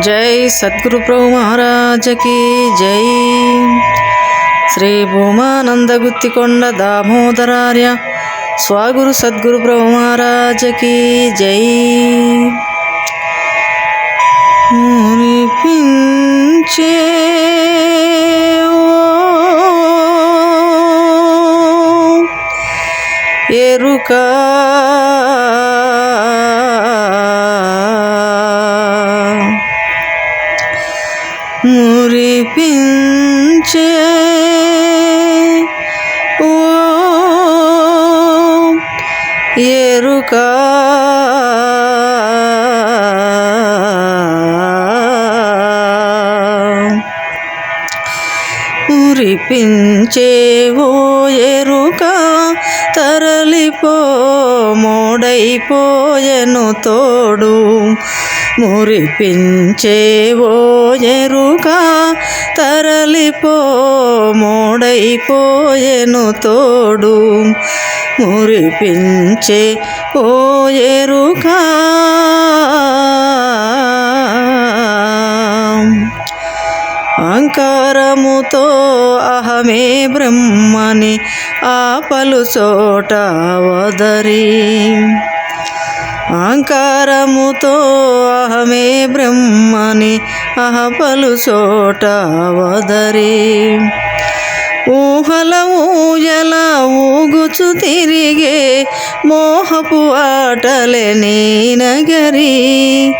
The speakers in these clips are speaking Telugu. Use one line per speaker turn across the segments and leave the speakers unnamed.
జై సద్గురు ప్రభు మహారాజకి జై. శ్రీ భూమానంద గుత్తికొండ దామోదరార్య స్వాగురు సద్గురు ప్రభు మహారాజకి జై. మురిపించే మురిపించే ఓ ఎరుక. ఓ ఎరుక తరలిపో మోడైపోయెను తోడు. మురిపించేవో ఎరుక తరలిపో మోడైపోయెను తోడు. మురిపించే ఓ ఎరుక. అహంకారముతో అహమే బ్రహ్మని ఆపలు చోట వదరి. అహంకారముతో అహమే బ్రహ్మని అహపలు చోట వదరి. ఊహల ఊయల ఊగుచు తిరిగే మోహపు ఆటలే నీ నగరి.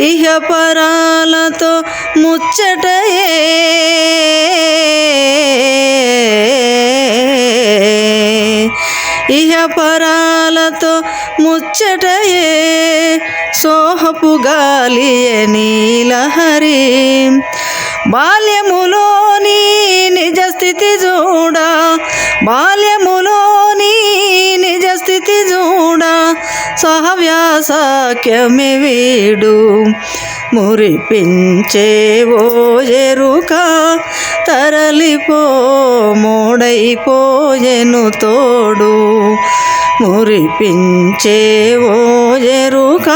ఇహ పరాలతో ముచ్చటయే. ఇహ పరాలతో ముచ్చటయే సోహపు గాలియే నీలహరి. బాల్యములోని నిజస్థితి చూడ బాల్యములోని నిజస్థితి చూడ చూడా సహవ్యాసాఖ్యమే వీడు. మురిపించేవో ఎరుక తరలిపో మోడైపోయెను తోడు. మురిపించేవో ఎరుక.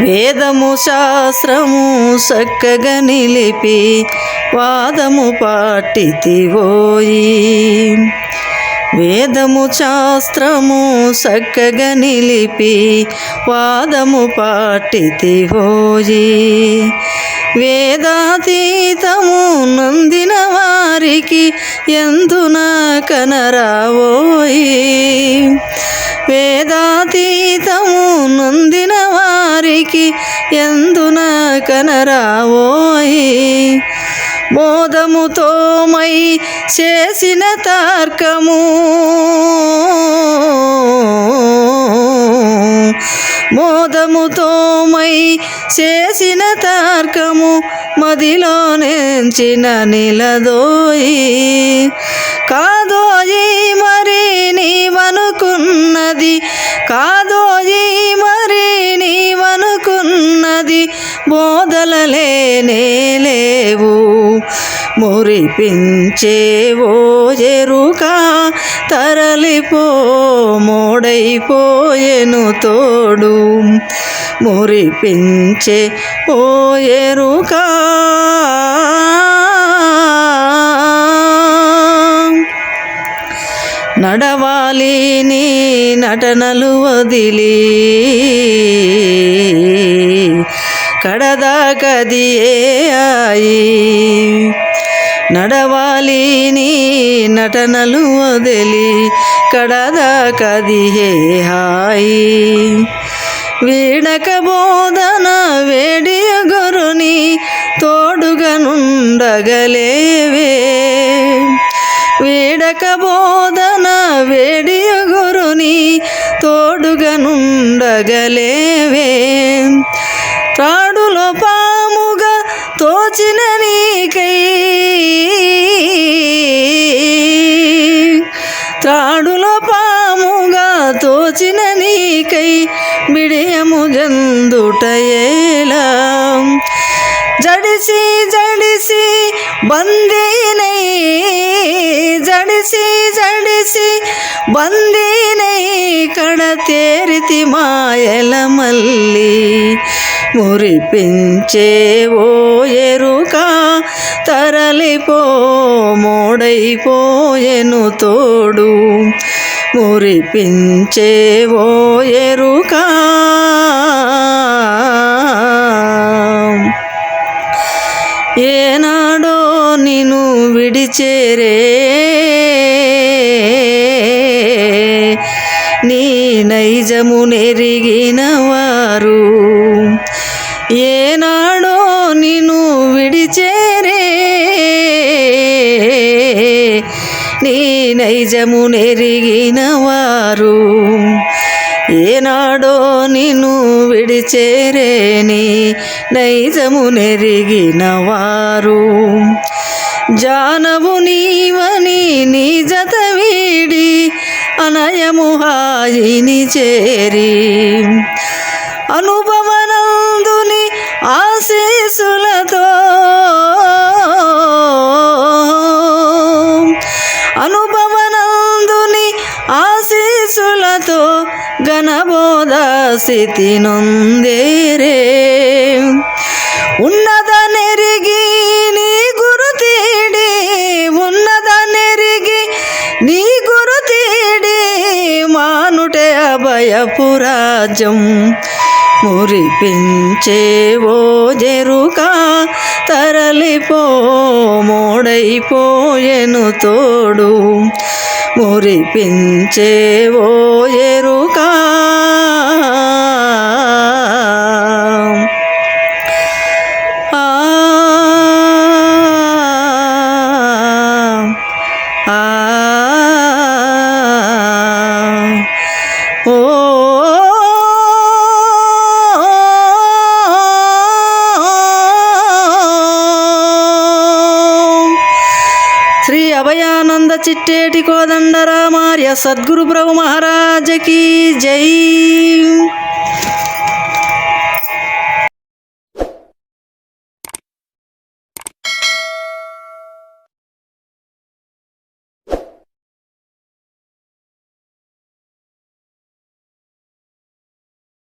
వేదము శాస్త్రము చక్కగా నిలిపి వాదము పాటితివోయి. వేదము శాస్త్రము చక్కగా నిలిపి వాదము పాటితివోయి. వేదాతీతము నందిన వారికి ఎందున కనరావోయి వేదాతీతము నందిన వారికి ఎందున కనరావోయి మోదముతో మై చేసిన తర్కము మోదముతో మై చేసిన తర్కము మదిలో నెంచిన నిలదోయి. కాదోయి మరి నీవనుకున్నది కాదోయి మరి నీవనుకున్నది బోధలలేనే లేవు మురిపించేవో ఎరుక తరలిపో మోడైపోయెను తోడు. మురిపించే ఓ ఎరుక నడవాలి నీ నటనలు వదిలి. కడదాకదియే ఆయి? నడవాలి నీ నటనలు వదిలి కడదా కదిహే హాయి. వీడక బోధన వేడియ గురుని తోడుగా నుండగలేవే. వీడక బోధన త్రాడులో పాముగా తోచిన నీకై బిడియము జందుటయేలా. జడిసి జడిసి బందీనై జడిసి జడిసి బందీనై కడ తేరితి మాయల మల్లి మురిపించే ఓ ఎరుక తరలిపోము తోడైపోయెను తోడు. మురిపించే ఓ ఎరుక. ఏనాడో నిన్ను విడిచేరే. నీ నైజము నెరిగిన వారు. ఏనాడో నిన్ను విడిచే నీ నైజము నెరిగిన వారు. ఏనాడో నిన్ను విడిచేరేని నైజము నెరిగిన వారు. జానవు నీవని నీ జత వీడి అనయము హాయిని చేరి. అనుభవనందుని స్థితి నొందేరే ఉన్నద నెరిగి నీ గురు తీడి ఉన్నద నెరిగి నీ గురు తీడి మానుటే అభయపురాజ్యం మురిపించే ఓ జెరుక తరలిపో మోడైపోయెను తోడు. మురిపించే ఓ ఎరుక అభయానంద చిట్టేటి కోదండరామార్య సద్గురు ప్రభు మహారాజకి జై.